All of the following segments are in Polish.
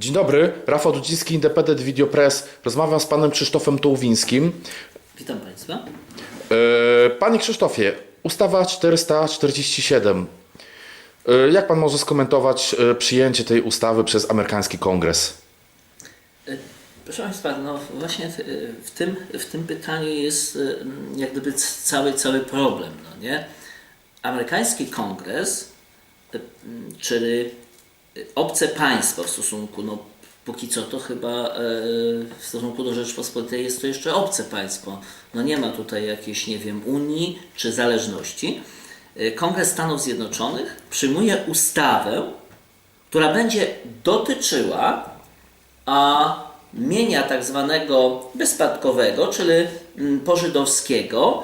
Dzień dobry, Rafał Dudziński, Independent Video Press. Rozmawiam z panem Krzysztofem Tułwińskim. Witam Państwa. E, Panie Krzysztofie, ustawa 447. E, Jak pan może skomentować e, przyjęcie tej ustawy przez amerykański kongres? Proszę Państwa, no właśnie w, tym, w tym pytaniu jest e, jak gdyby cały, cały problem, no nie? Amerykański kongres, e, m, czyli obce państwo w stosunku, no póki co to chyba e, w stosunku do Rzeczpospolitej jest to jeszcze obce państwo. No nie ma tutaj jakiejś, nie wiem, Unii czy zależności. E, Kongres Stanów Zjednoczonych przyjmuje ustawę, która będzie dotyczyła a mienia tak zwanego bezspadkowego, czyli mm, pożydowskiego,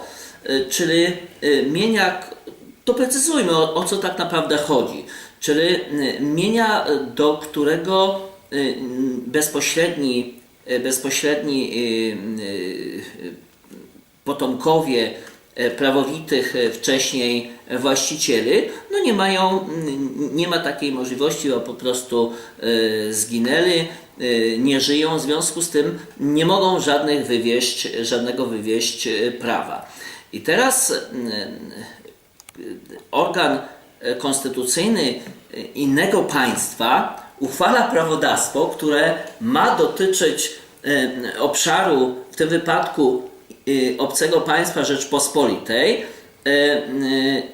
y, czyli mienia, k- doprecyzujmy o, o co tak naprawdę chodzi, czyli y, mienia, y, do którego y, bezpośredni, bezpośredni potomkowie prawowitych wcześniej właścicieli, no nie mają, nie ma takiej możliwości, bo po prostu zginęli, nie żyją, w związku z tym nie mogą żadnych wywieźć, żadnego wywieźć prawa. I teraz organ konstytucyjny innego państwa uchwala prawodawstwo, które ma dotyczyć e, obszaru, w tym wypadku e, obcego państwa Rzeczpospolitej,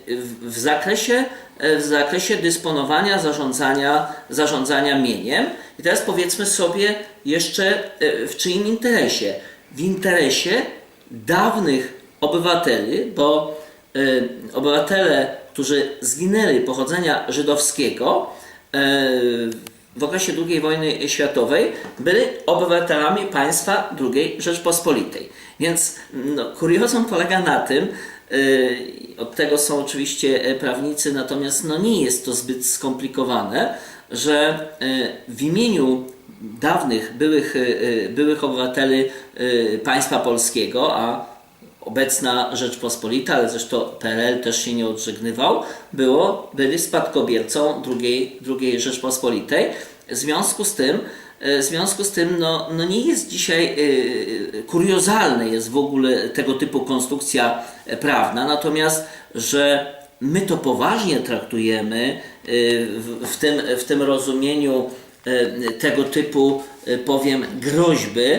w- zakresie, w zakresie dysponowania, zarządzania, zarządzania mieniem. I teraz powiedzmy sobie jeszcze w czyim interesie? W interesie dawnych obywateli, bo y, obywatele, którzy zginęli pochodzenia żydowskiego y, w okresie II wojny światowej, byli obywatelami państwa II Rzeczpospolitej. Więc no, kuriozum polega na tym, y, od tego są oczywiście e, prawnicy, natomiast no, nie jest to zbyt skomplikowane, że w imieniu dawnych byłych, byłych obywateli państwa polskiego, a obecna Rzeczpospolita, ale zresztą PRL też się nie odżegnywał, było, byli spadkobiercą drugiej, drugiej Rzeczpospolitej. W związku z tym, e, w związku z tym no, no nie jest dzisiaj, y, kuriozalne jest w ogóle tego typu konstrukcja prawna, natomiast, że my to poważnie traktujemy y, w, w, tym, w tym rozumieniu y, tego typu, y, powiem, groźby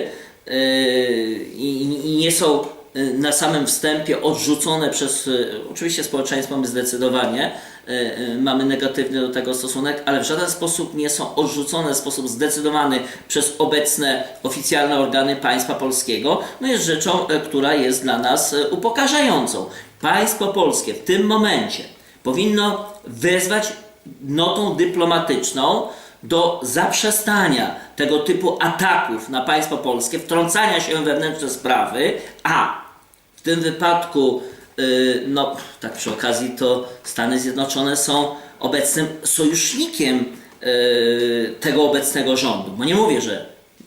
i, i nie są na samym wstępie odrzucone przez, y, oczywiście społeczeństwo my zdecydowanie y, y, mamy negatywny do tego stosunek, ale w żaden sposób nie są odrzucone w sposób zdecydowany przez obecne oficjalne organy państwa polskiego, no jest rzeczą, y, która jest dla nas y, upokarzającą. Państwo polskie w tym momencie powinno wezwać notą dyplomatyczną do zaprzestania tego typu ataków na państwo polskie, wtrącania się wewnętrzne sprawy, a w tym wypadku, yy, no tak przy okazji, to Stany Zjednoczone są obecnym sojusznikiem yy, tego obecnego rządu. Bo nie mówię, że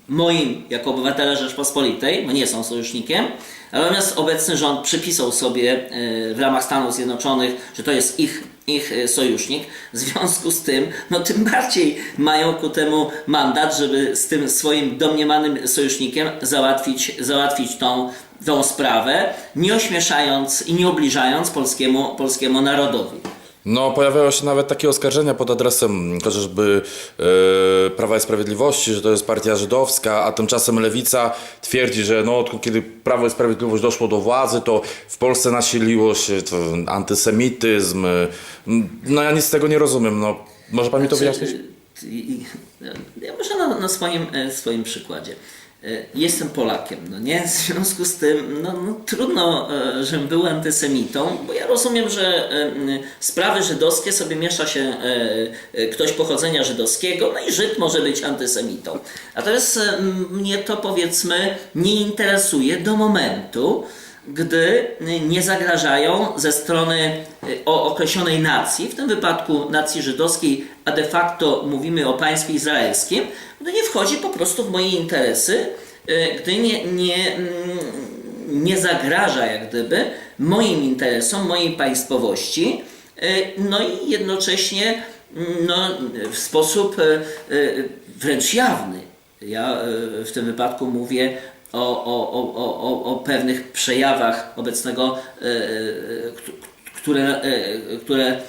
moim jako obywatela Rzeczpospolitej, bo nie są sojusznikiem, natomiast obecny rząd przypisał sobie yy, w ramach Stanów Zjednoczonych, że to jest ich, ich sojusznik. W związku z tym, no tym bardziej mają ku temu mandat, żeby z tym swoim domniemanym sojusznikiem załatwić, załatwić tą, tą sprawę, nie ośmieszając i nie obliżając polskiemu, polskiemu narodowi. No, pojawiają się nawet takie oskarżenia pod adresem chociażby e, Prawa i Sprawiedliwości, że to jest partia żydowska, a tymczasem Lewica twierdzi, że no, kiedy Prawo i Sprawiedliwość doszło do władzy, to w Polsce nasiliło się antysemityzm. e, No ja nic z tego nie rozumiem. No, może pan mi to wyjaśnić? Znaczy, y, y, Ja może na, na swoim, e, swoim przykładzie. E, Jestem Polakiem, no nie? W związku z tym, no, no trudno, e, żebym był antysemitą, bo ja rozumiem, że e, sprawy żydowskie sobie miesza się ktoś pochodzenia żydowskiego, no i Żyd może być antysemitą. Natomiast mnie to powiedzmy nie interesuje do momentu, gdy nie zagrażają ze strony y, określonej nacji, w tym wypadku nacji żydowskiej, a de facto mówimy o państwie izraelskim, gdy nie wchodzi po prostu w moje interesy, y, gdy nie, nie, mm, nie zagraża jak gdyby moim interesom, mojej państwowości, y, no i jednocześnie mm, no, w sposób wręcz jawny. Ja w tym wypadku mówię o, o, o, o, o, pewnych przejawach obecnego, e, e, któ- które, e, które,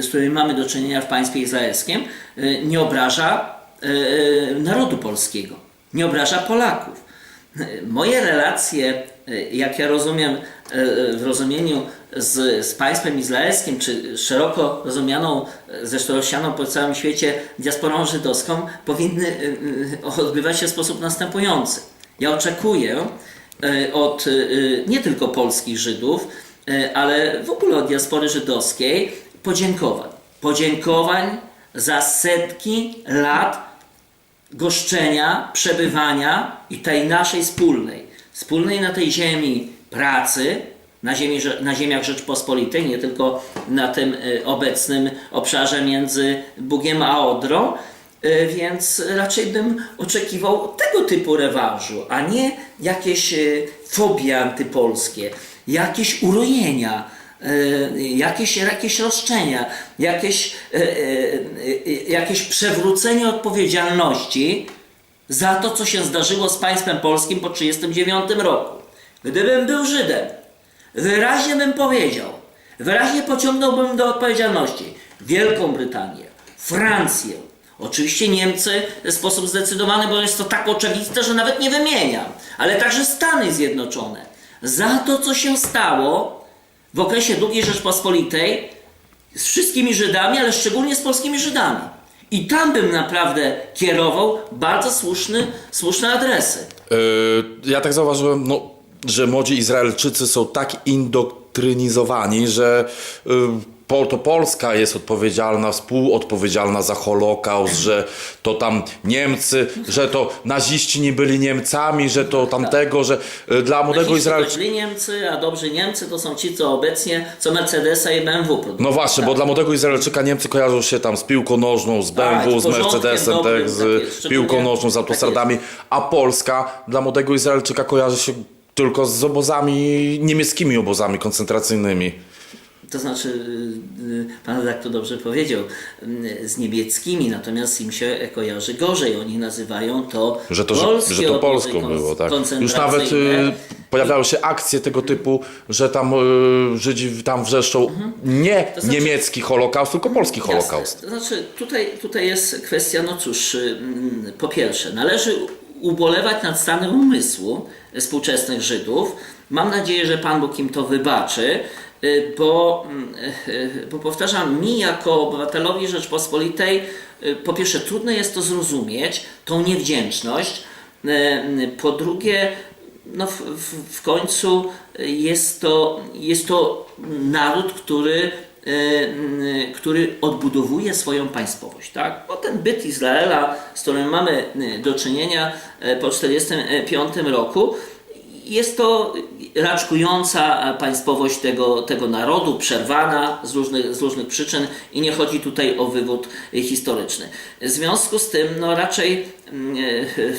z którymi mamy do czynienia w państwie izraelskim, nie obraża narodu polskiego, nie obraża Polaków. Moje relacje, jak ja rozumiem, w rozumieniu z, z państwem izraelskim, czy szeroko rozumianą, zresztą rozsianą po całym świecie diasporą żydowską, powinny odbywać się w sposób następujący. Ja oczekuję e, od e, nie tylko polskich Żydów, e, ale w ogóle od diaspory żydowskiej podziękowań. Podziękowań za setki lat goszczenia, przebywania i tej naszej wspólnej, wspólnej na tej ziemi pracy, na, ziemi, na ziemiach Rzeczpospolitej, nie tylko na tym obecnym obszarze między Bugiem a Odrą, więc raczej bym oczekiwał tego typu rewanżu, a nie jakieś e, fobie antypolskie, jakieś urojenia, e, jakieś, jakieś roszczenia, jakieś, e, e, e, jakieś przewrócenie odpowiedzialności za to, co się zdarzyło z państwem polskim po 1939 roku. Gdybym był Żydem, wyraźnie bym powiedział, wyraźnie pociągnąłbym do odpowiedzialności Wielką Brytanię, Francję, oczywiście Niemcy w sposób zdecydowany, bo jest to tak oczywiste, że nawet nie wymieniam, ale także Stany Zjednoczone, za to, co się stało w okresie II Rzeczpospolitej z wszystkimi Żydami, ale szczególnie z polskimi Żydami. I tam bym naprawdę kierował bardzo słuszny, słuszne adresy. Yy, ja tak zauważyłem, no, że młodzi Izraelczycy są tak indoktrynizowani, że po, to Polska jest odpowiedzialna, współodpowiedzialna za Holokaust, że to tam Niemcy, że to naziści nie byli Niemcami, że to tamtego, że yy, dla młodego Izraelczyka. źli Niemcy, a dobrzy Niemcy to są ci, co obecnie, co Mercedesa i BMW produkują. No właśnie, bo Tak. dla młodego Izraelczyka Niemcy kojarzą się tam z piłką nożną, z Tak, BMW, z Mercedesem, dobrym, tak, z tak piłką nożną, z tak autostradami, a Polska dla młodego Izraelczyka kojarzy się tylko z obozami, niemieckimi obozami koncentracyjnymi. To znaczy, y, y, pan redaktor dobrze powiedział, y, z niemieckimi, natomiast im się kojarzy gorzej. Oni nazywają to Że to, że, polskie że to obozy Polską było, tak. Już nawet y, pojawiały się akcje tego typu, że tam y, Żydzi tam wrzeszczą nie Mhm. znaczy- niemiecki Holokaust, tylko polski Holokaust. Jasne. To znaczy, tutaj, tutaj jest kwestia, no cóż, ym, po pierwsze, należy ubolewać nad stanem umysłu współczesnych Żydów. Mam nadzieję, że Pan Bóg im to wybaczy, y, bo, mm, y, bo powtarzam, mi jako obywatelowi Rzeczpospolitej, po pierwsze, trudno jest to zrozumieć, tą niewdzięczność. Po drugie, no w, w, w końcu jest to, jest to naród, który, e, który odbudowuje swoją państwowość. Tak? Bo ten byt Izraela, z którym mamy e, do czynienia po 1945 roku, jest to raczkująca państwowość tego, tego narodu, przerwana z różnych, z różnych przyczyn i nie chodzi tutaj o wywód historyczny. W związku z tym no, raczej mm,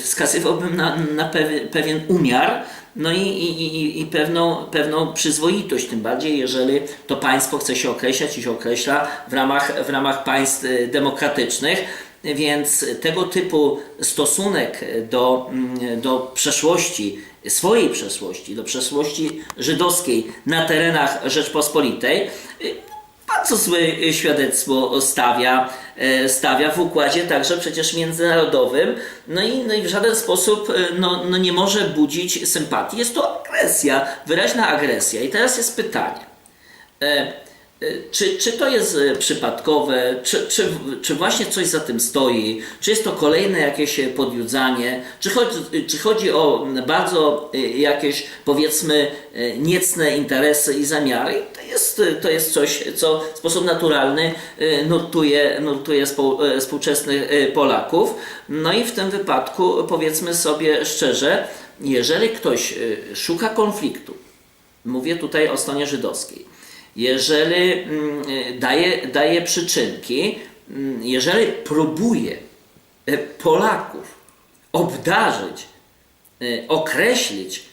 wskazywałbym na, na pewien umiar no i, i, i, i pewną, pewną przyzwoitość, tym bardziej jeżeli to państwo chce się określać i się określa w ramach, w ramach państw e, demokratycznych. Więc tego typu stosunek do, mm, do przeszłości, swojej przeszłości, do przeszłości żydowskiej na terenach Rzeczpospolitej, y, bardzo złe świadectwo stawia, e, stawia w układzie także przecież międzynarodowym, no i, no i w żaden sposób e, no, no nie może budzić sympatii. Jest to agresja, wyraźna agresja. I teraz jest pytanie. E, Czy, czy to jest e, przypadkowe, czy, czy, czy właśnie coś za tym stoi, czy jest to kolejne jakieś e, podjudzanie, czy chodzi, czy chodzi o bardzo jakieś powiedzmy niecne interesy i zamiary? To jest, to jest coś, co w sposób naturalny nurtuje, nurtuje współ, współczesnych Polaków. No i w tym wypadku powiedzmy sobie szczerze, jeżeli ktoś szuka konfliktu, mówię tutaj o stronie żydowskiej, jeżeli mm, daje, daje przyczynki, mm, jeżeli próbuje e, Polaków obdarzyć, e, określić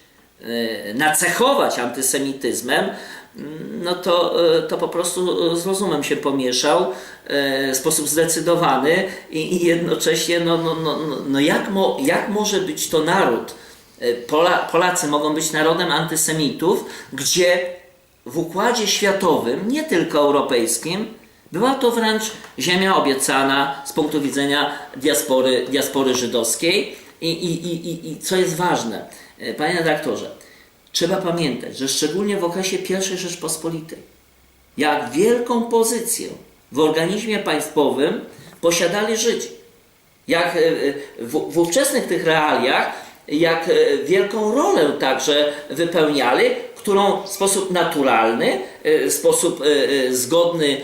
e, nacechować antysemityzmem, mm, no to, e, to po prostu e, z rozumem się pomieszał e, w sposób zdecydowany i, jednocześnie, no, no, no, no, no jak, mo, jak może być to naród? E, Pola, Polacy mogą być narodem antysemitów, gdzie w układzie światowym, nie tylko europejskim, była to wręcz ziemia obiecana z punktu widzenia diaspory, diaspory żydowskiej. I, i, i, i, I co jest ważne, e, panie redaktorze, trzeba pamiętać, że szczególnie w okresie I Rzeczpospolitej, jak wielką pozycję w organizmie państwowym posiadali Żydzi. Jak e, e, w, w ówczesnych tych realiach, jak wielką rolę także wypełniali, którą w sposób naturalny, e, w sposób e, e, zgodny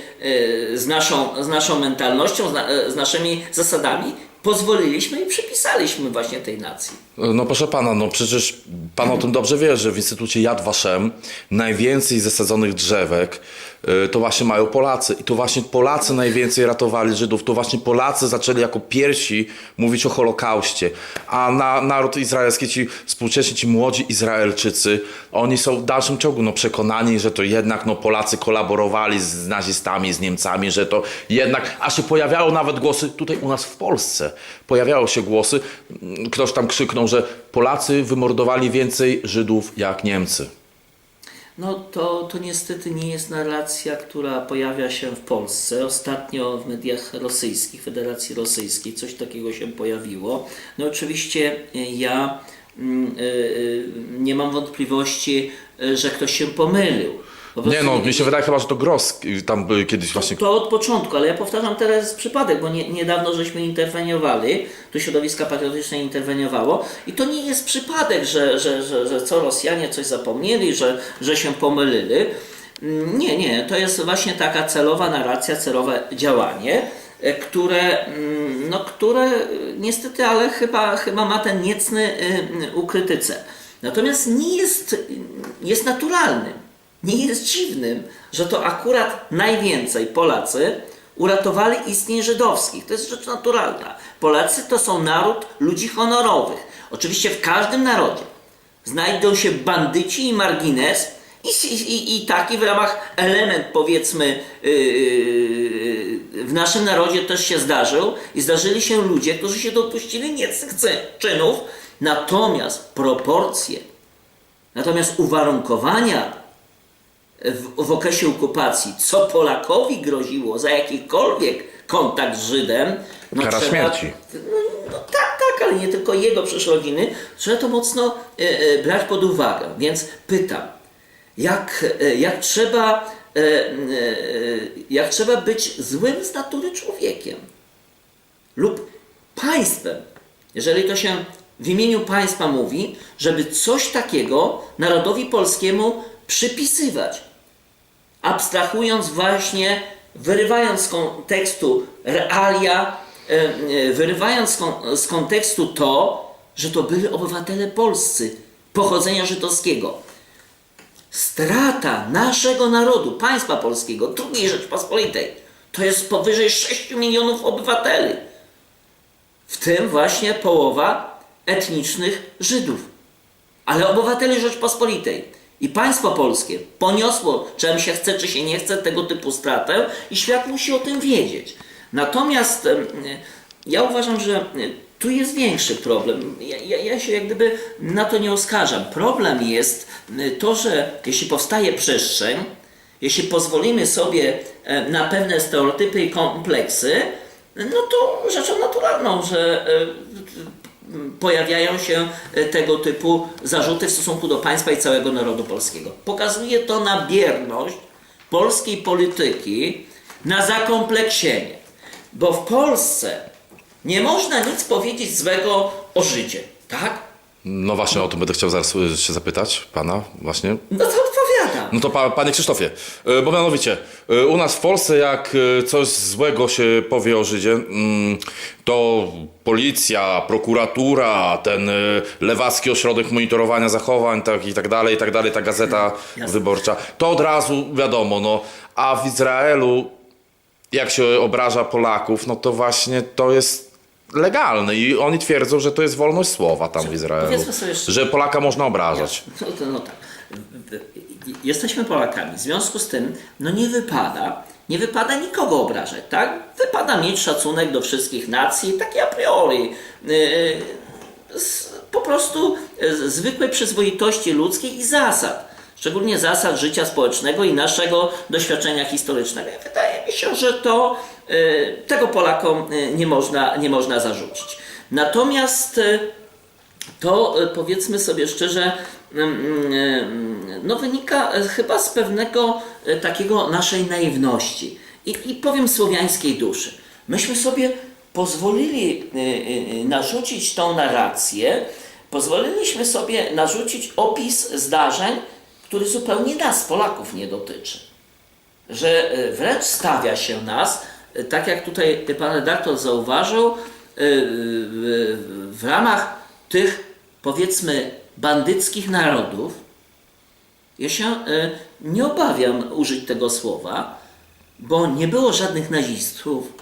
z naszą, z naszą mentalnością, z, na, z naszymi zasadami, pozwoliliśmy i przypisaliśmy właśnie tej nacji. No proszę pana, no przecież pan o tym dobrze wie, że w Instytucie Yad Vashem najwięcej zasadzonych drzewek y, to właśnie mają Polacy. I to właśnie Polacy najwięcej ratowali Żydów. To właśnie Polacy zaczęli jako pierwsi mówić o Holokauście. A na, naród izraelski, ci współcześni, ci młodzi Izraelczycy, oni są w dalszym ciągu no, przekonani, że to jednak no, Polacy kolaborowali z nazistami, z Niemcami, że to jednak, a się pojawiały nawet głosy tutaj u nas w Polsce, pojawiały się głosy, ktoś tam krzyknął, że Polacy wymordowali więcej Żydów jak Niemcy. No to, to niestety nie jest narracja, która pojawia się w Polsce. Ostatnio w mediach rosyjskich, Federacji Rosyjskiej coś takiego się pojawiło. No oczywiście e, ja mm, e, e, nie mam wątpliwości, że ktoś się pomylił. Po Nie no, mi się wydaje chyba, że to Gross y, tam by kiedyś właśnie... to od początku, ale ja powtarzam teraz przypadek, bo nie, niedawno żeśmy interweniowali, tu środowiska patriotyczne interweniowało i to nie jest przypadek, że, że, że, że co Rosjanie coś zapomnieli, że, że się pomylili. Nie, nie, to jest właśnie taka celowa narracja, celowe działanie, e, które, mm, no, które niestety, ale chyba, chyba ma ten niecny y, ukryty cel. Natomiast nie jest, jest naturalnym, nie jest dziwnym, że to akurat najwięcej Polacy uratowali istnień żydowskich. To jest rzecz naturalna. Polacy to są naród ludzi honorowych. Oczywiście w każdym narodzie znajdą się bandyci i margines i, i, i taki w ramach element powiedzmy yy, w naszym narodzie też się zdarzył i zdarzyli się ludzie, którzy się dopuścili niecnych czynów, natomiast proporcje, natomiast uwarunkowania w, w okresie okupacji, co Polakowi groziło za jakikolwiek kontakt z Żydem, no Kara śmierci. No, no tak, tak, ale nie tylko jego przecież rodziny, trzeba to mocno e, e, brać pod uwagę. Więc pytam, jak, e, jak, trzeba, e, e, jak trzeba być złym z natury człowiekiem lub państwem, jeżeli to się w imieniu państwa mówi, żeby coś takiego narodowi polskiemu przypisywać, abstrahując właśnie, wyrywając z kontekstu realia, e, e, wyrywając z kon- z kontekstu to, że to byli obywatele polscy pochodzenia żydowskiego. Strata naszego narodu, państwa polskiego, II Rzeczpospolitej, to jest powyżej 6 milionów obywateli w tym właśnie połowa etnicznych Żydów, ale obywateli Rzeczpospolitej. I państwo polskie poniosło, czym się chce, czy się nie chce, tego typu stratę i świat musi o tym wiedzieć. Natomiast ja uważam, że e, tu jest większy problem. Ja, ja, ja się jak gdyby na to nie oskarżam. Problem jest e, to, że jeśli powstaje przestrzeń, jeśli pozwolimy sobie e, na pewne stereotypy i kompleksy, no to rzeczą naturalną, że pojawiają się e, tego typu zarzuty w stosunku do państwa i całego narodu polskiego. Pokazuje to na bierność polskiej polityki, na zakompleksienie. Bo w Polsce nie można nic powiedzieć złego o Żydzie, tak? No właśnie o tym będę chciał zaraz y, się zapytać pana właśnie. No to. No to pa, panie Krzysztofie, y, bo mianowicie y, u nas w Polsce jak y, coś złego się powie o Żydzie, mm, to policja, prokuratura, ten lewacki ośrodek monitorowania zachowań tak, i tak dalej, i tak dalej, ta gazeta wyborcza, to od razu wiadomo, no, a w Izraelu jak się obraża Polaków, no to właśnie to jest legalny i oni twierdzą, że to jest wolność słowa tam w Izraelu. powiedzmy sobie szczerze- Że Polaka można obrażać. No, to, no tak. Jesteśmy Polakami. W związku z tym, no nie wypada, nie wypada nikogo obrażać, tak? Wypada mieć szacunek do wszystkich nacji, takie a priori. Yy, z, po prostu z zwykłej przyzwoitości ludzkiej i zasad. Szczególnie zasad życia społecznego i naszego doświadczenia historycznego. Wydaje mi się, że to tego Polakom nie można, nie można zarzucić. Natomiast to e, powiedzmy sobie szczerze, no wynika e, chyba z pewnego e, takiego naszej naiwności i, i powiem słowiańskiej duszy. Myśmy sobie pozwolili narzucić tą narrację, pozwoliliśmy sobie narzucić opis zdarzeń, który zupełnie nas, Polaków, nie dotyczy że wręcz stawia się nas, tak jak tutaj pan redaktor zauważył, w ramach tych powiedzmy bandyckich narodów, ja się e, nie obawiam użyć tego słowa, bo nie było żadnych nazistów.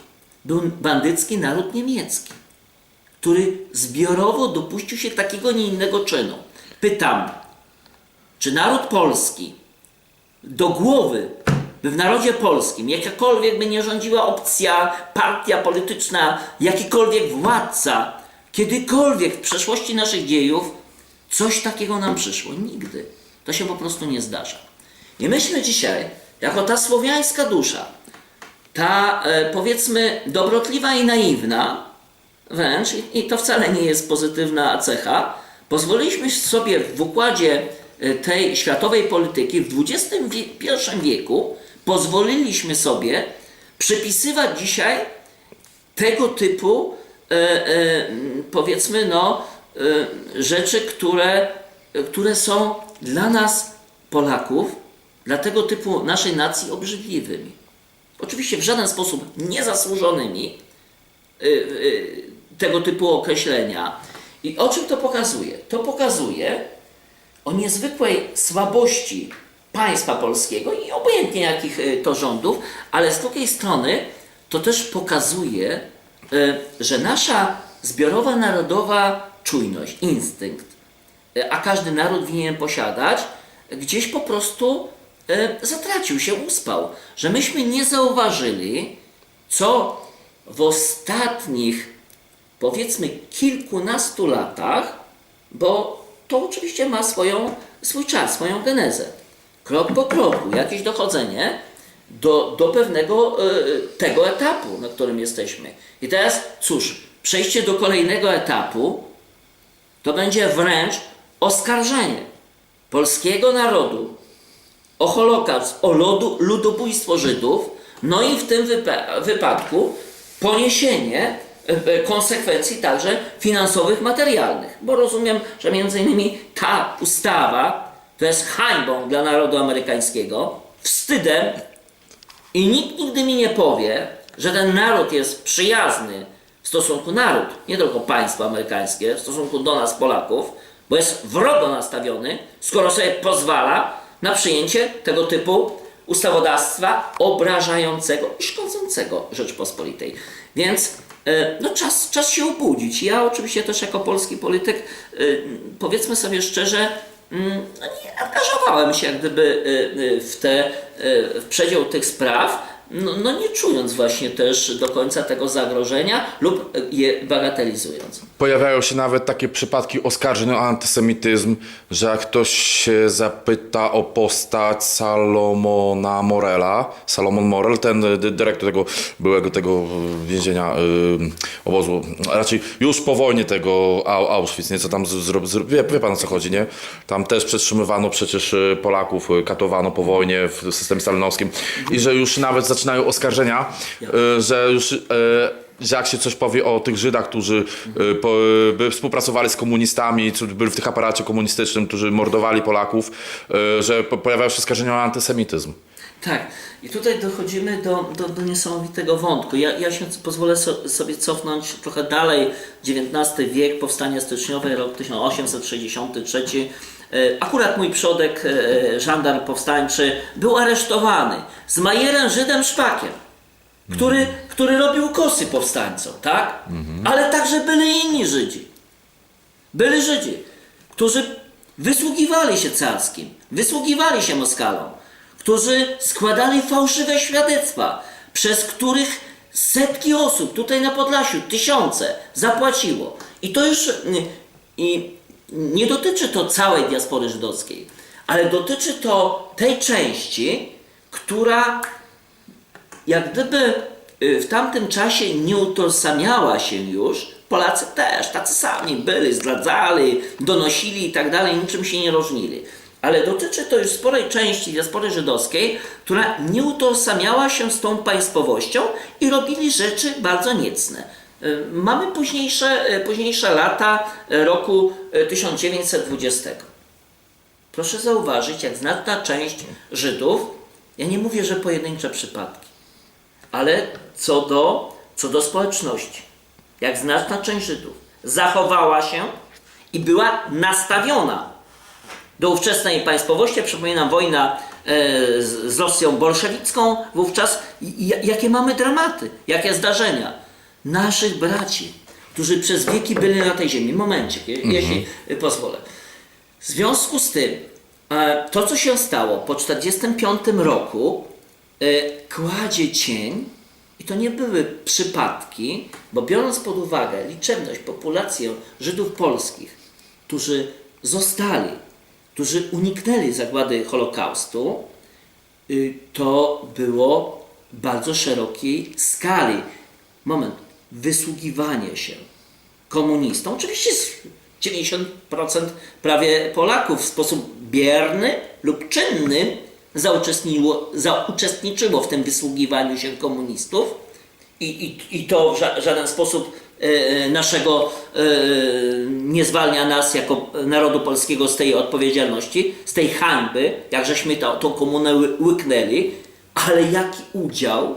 Był bandycki naród niemiecki, który zbiorowo dopuścił się takiego nie innego czynu. Pytam, czy naród polski do głowy, by w narodzie polskim, jakakolwiek by nie rządziła opcja, partia polityczna, jakikolwiek władca, kiedykolwiek w przeszłości naszych dziejów, coś takiego nam przyszło. Nigdy. To się po prostu nie zdarza. I myśmy dzisiaj, jako ta słowiańska dusza, ta e, powiedzmy dobrotliwa i naiwna, wręcz, i, to wcale nie jest pozytywna cecha, pozwoliliśmy sobie w układzie e, tej światowej polityki w XXI wieku, pozwoliliśmy sobie przypisywać dzisiaj tego typu powiedzmy no e, rzeczy, które, które są dla nas Polaków, dla tego typu naszej nacji obrzydliwymi. Oczywiście w żaden sposób niezasłużonymi y, y, tego typu określenia. I o czym to pokazuje? To pokazuje o niezwykłej słabości państwa polskiego i obojętnie jakich y, to rządów, ale z drugiej strony to też pokazuje, y, że nasza zbiorowa narodowa czujność, instynkt, y, a każdy naród winien posiadać, gdzieś po prostu y, zatracił się, uspał. Że myśmy nie zauważyli, co w ostatnich powiedzmy kilkunastu latach, bo to oczywiście ma swoją, swój czas, swoją genezę. Krok po kroku, jakieś dochodzenie do, do pewnego e, tego etapu, na którym jesteśmy. I teraz cóż, przejście do kolejnego etapu to będzie wręcz oskarżenie polskiego narodu o Holokaust, o lodu, ludobójstwo Żydów, no i w tym wypa- wypadku poniesienie e, e, konsekwencji także finansowych, materialnych. Bo rozumiem, że między innymi ta ustawa to jest hańbą dla narodu amerykańskiego, wstydem i nikt nigdy mi nie powie, że ten naród jest przyjazny w stosunku naród, nie tylko państwo amerykańskie, w stosunku do nas Polaków, bo jest wrogo nastawiony, skoro sobie pozwala na przyjęcie tego typu ustawodawstwa obrażającego i szkodzącego Rzeczpospolitej. Więc e, no, czas, czas się obudzić. Ja oczywiście też jako polski polityk, e, powiedzmy sobie szczerze, angażowałem się gdyby e, e, w, te, e, w przedział tych spraw, no, no nie czując właśnie też do końca tego zagrożenia lub je bagatelizując. Pojawiają się nawet takie przypadki oskarżeń o antysemityzm, że jak ktoś zapyta o postać Salomona Morela, Salomon Morel, ten y, dy- dyrektor tego byłego tego więzienia, y, obozu, raczej już po wojnie tego Au- Auschwitz, nie, co tam zrobił, wie, wie pan o co chodzi, nie? Tam też przetrzymywano przecież y, Polaków, y, katowano po wojnie w systemie stalinowskim i że już nawet zaczynają oskarżenia, y, że już y, że jak się coś powie o tych Żydach, którzy y, po, y, by współpracowali z komunistami, czy byli w tych aparacie komunistycznym, którzy mordowali Polaków, y, że po, pojawiają się oskarżenia o antysemityzm. Tak, i tutaj dochodzimy do, do, do niesamowitego wątku. Ja, ja się pozwolę so, sobie cofnąć trochę dalej, XIX wiek, powstanie styczniowe, rok 1863. E, Akurat mój przodek, e, żandar powstańczy, był aresztowany z Majerem Żydem Szpakiem. który, który robił kosy powstańcom, tak? Ale także byli inni Żydzi. Byli Żydzi, którzy wysługiwali się carskim, wysługiwali się Moskalom, którzy składali fałszywe świadectwa, przez których setki osób tutaj na Podlasiu, tysiące zapłaciło. I to już i nie dotyczy to całej diaspory żydowskiej, ale dotyczy to tej części, która jak gdyby y, w tamtym czasie nie utożsamiała się już, Polacy też, tacy sami byli, zdradzali, donosili i tak dalej, niczym się nie różnili. Ale dotyczy to już sporej części diaspory żydowskiej, która nie utożsamiała się z tą państwowością i robili rzeczy bardzo niecne. Y, Mamy późniejsze, y, późniejsze lata y, roku y, 1920. Proszę zauważyć, jak znaczna część Żydów, ja nie mówię, że pojedyncze przypadki, ale co do, co do społeczności, jak znaczna część Żydów zachowała się i była nastawiona do ówczesnej państwowości. Przypominam, wojna e, z, Rosją bolszewicką wówczas. Jakie mamy dramaty, jakie zdarzenia. Naszych braci, którzy przez wieki byli na tej ziemi. Momencie, je, jeśli y, pozwolę. W związku z tym, e, to co się stało po 1945 roku, e, kładzie cień, i to nie były przypadki, bo biorąc pod uwagę liczebność, populację Żydów polskich, którzy zostali, którzy uniknęli zagłady Holokaustu, y, to było bardzo szerokiej skali. Moment, wysługiwanie się komunistom, oczywiście z 90% prawie Polaków w sposób bierny lub czynny zauczestniczyło w tym wysługiwaniu się komunistów i, i, i to w ża- żaden sposób naszego e, nie zwalnia nas jako narodu polskiego z tej odpowiedzialności, z tej hańby, jak żeśmy to, tą komunę ły- łyknęli, ale jaki udział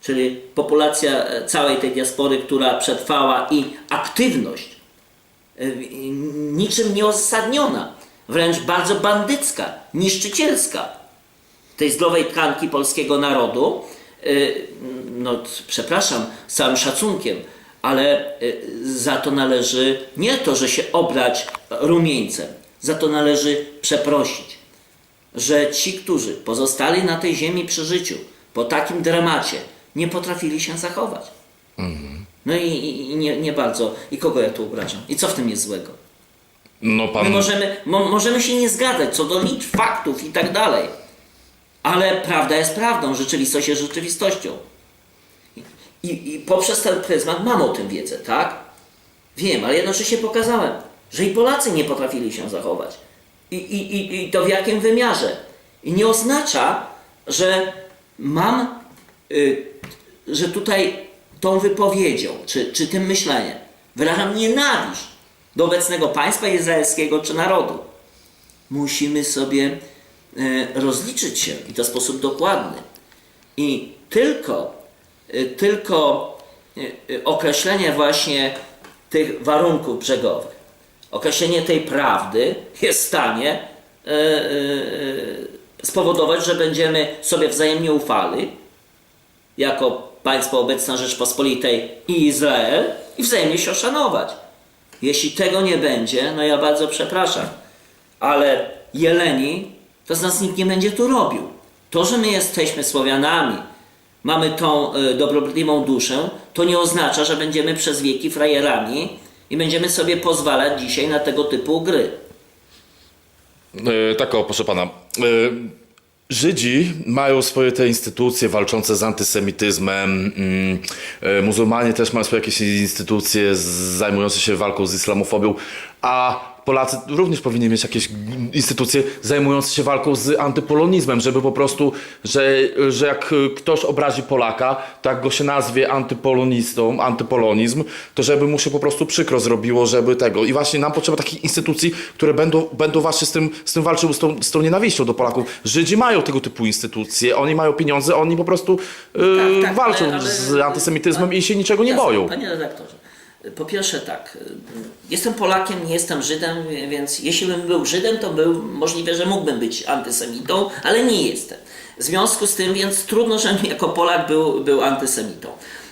czyli populacja e, całej tej diaspory, która przetrwała i aktywność e, niczym nieuzasadniona, wręcz bardzo bandycka, niszczycielska tej zdrowej tkanki polskiego narodu, e, no przepraszam, z całym szacunkiem, ale e, za to należy nie to, że się obrać rumieńcem, za to należy przeprosić że ci, którzy pozostali na tej ziemi przy życiu, po takim dramacie, nie potrafili się zachować. No i, i, i nie, nie bardzo. I kogo ja tu obrażam? I co w tym jest złego? No My pan... możemy, mo, możemy się nie zgadzać co do liczb, faktów i tak dalej. Ale prawda jest prawdą, rzeczywistość jest rzeczywistością. I, I poprzez ten pryzmat mam o tym wiedzę, tak? Wiem, ale jednocześnie pokazałem, że i Polacy nie potrafili się zachować. I, i, i, i to w jakim wymiarze. I nie oznacza, że mam, y, że tutaj tą wypowiedzią, czy, czy tym myśleniem wyrażam nienawiść do obecnego państwa izraelskiego czy narodu. Musimy sobie e, rozliczyć się i to w sposób dokładny. I tylko, tylko e, e, określenie właśnie tych warunków brzegowych, określenie tej prawdy jest w stanie spowodować, że będziemy sobie wzajemnie ufali, jako państwo obecna Rzeczpospolitej i Izrael i wzajemnie się szanować. Jeśli tego nie będzie, no ja bardzo przepraszam, ale Jeleni, to z nas nikt nie będzie tu robił. To, że my jesteśmy Słowianami, mamy tą y, duszę, to nie oznacza, że będziemy przez wieki frajerami i będziemy sobie pozwalać dzisiaj na tego typu gry. E, tak o, proszę pana. E, Żydzi mają swoje te instytucje walczące z antysemityzmem. mm, Muzułmanie też mają swoje jakieś instytucje zajmujące się walką z islamofobią, a Polacy również powinni mieć jakieś instytucje zajmujące się walką z antypolonizmem, żeby po prostu, że, że jak ktoś obrazi Polaka, tak go się nazwie antypolonistą, antypolonizm, to żeby mu się po prostu przykro zrobiło, żeby tego. I właśnie nam potrzeba takich instytucji, które będą, będą właśnie z tym, z tym walczyły, z tą, z tą nienawiścią do Polaków. Żydzi mają tego typu instytucje, oni mają pieniądze, oni po prostu yy, Tak, tak, walczą ale- ale- z antysemityzmem i się niczego nie Jasne, boją. Panie redaktorze, po pierwsze tak, jestem Polakiem, nie jestem Żydem, więc jeśli bym był Żydem, to był możliwe, że mógłbym być antysemitą, ale nie jestem. W związku z tym, więc trudno, żebym jako Polak był, był antysemitą.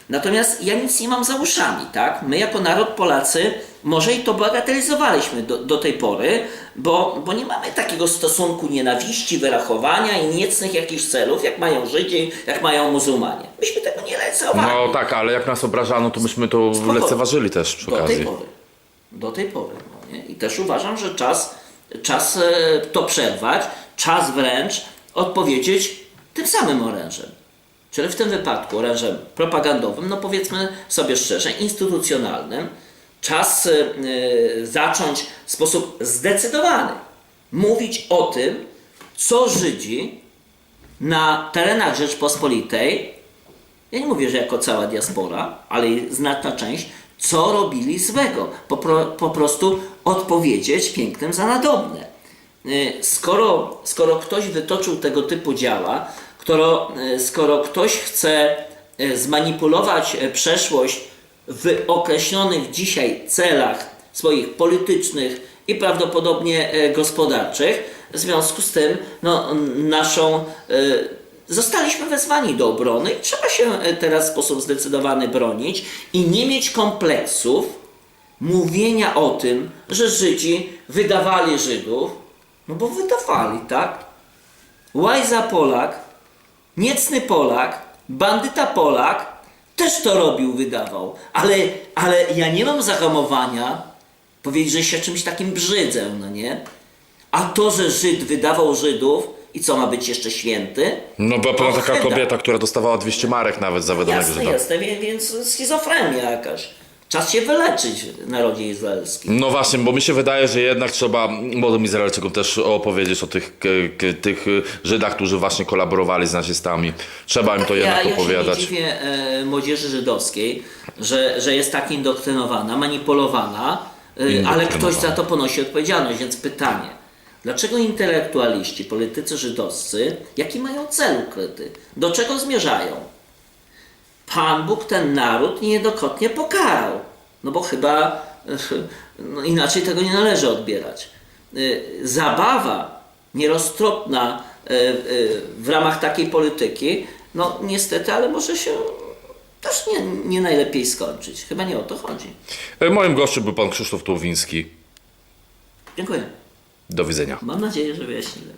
Natomiast ja nic nie mam za uszami, tak? My jako naród Polacy może i to bagatelizowaliśmy do, do tej pory, bo, bo nie mamy takiego stosunku nienawiści, wyrachowania i niecnych jakichś celów, jak mają Żydzi, jak mają muzułmanie. Myśmy tego nie lekceważyli. No tak, ale jak nas obrażano, to myśmy to Spokojnie. lekceważyli też przy Do tej okazji. pory. Do tej pory. No nie? I też uważam, że czas, czas e, to przerwać, czas wręcz odpowiedzieć tym samym orężem. Czyli w tym wypadku orężem propagandowym, no powiedzmy sobie szczerze, instytucjonalnym, czas e, e, zacząć w sposób zdecydowany mówić o tym, co Żydzi na terenach Rzeczpospolitej ja nie mówię, że jako cała diaspora, ale znaczna część, co robili złego. Po, po prostu odpowiedzieć pięknym za nadobne. Y, Skoro, skoro ktoś wytoczył tego typu działa, skoro, y, skoro ktoś chce y, zmanipulować y, przeszłość w określonych dzisiaj celach swoich politycznych i prawdopodobnie e, gospodarczych, w związku z tym no, naszą e, Zostaliśmy wezwani do obrony i trzeba się e, teraz w sposób zdecydowany bronić i nie mieć kompleksów mówienia o tym, że Żydzi wydawali Żydów, no bo wydawali, tak? Łajza Polak, niecny Polak, bandyta Polak też to robił, wydawał. Ale, ale ja nie mam zahamowania powiedzieć, że się czymś takim brzydzę, no nie? A to, że Żyd wydawał Żydów i co ma być jeszcze święty? No była pewna O, taka kobieta, która dostawała 200 marek nawet za wydanego Jasne, Żyda. jasne, więc, więc schizofrenia jakaś. Czas się wyleczyć w narodzie izraelskim. No właśnie, bo mi się wydaje, że jednak trzeba młodym Izraelczykom też opowiedzieć o tych, tych Żydach, którzy właśnie kolaborowali z nazistami. Trzeba im to ja, jednak ja opowiadać. się nie dziwię e, młodzieży żydowskiej, że, że jest tak indoktrynowana, manipulowana, e, ale ktoś za to ponosi odpowiedzialność. Więc pytanie, dlaczego intelektualiści, politycy żydowscy, jaki mają cel ukryty? Do czego zmierzają? Pan Bóg ten naród niejednokrotnie pokarał. No bo chyba no inaczej tego nie należy odbierać. Y, Zabawa nieroztropna y, y, w ramach takiej polityki, no niestety, ale może się też nie, nie najlepiej skończyć. Chyba nie o to chodzi. E, Moim gościem był pan Krzysztof Tułwiński. Dziękuję. Do widzenia. Mam nadzieję, że wyjaśniłem.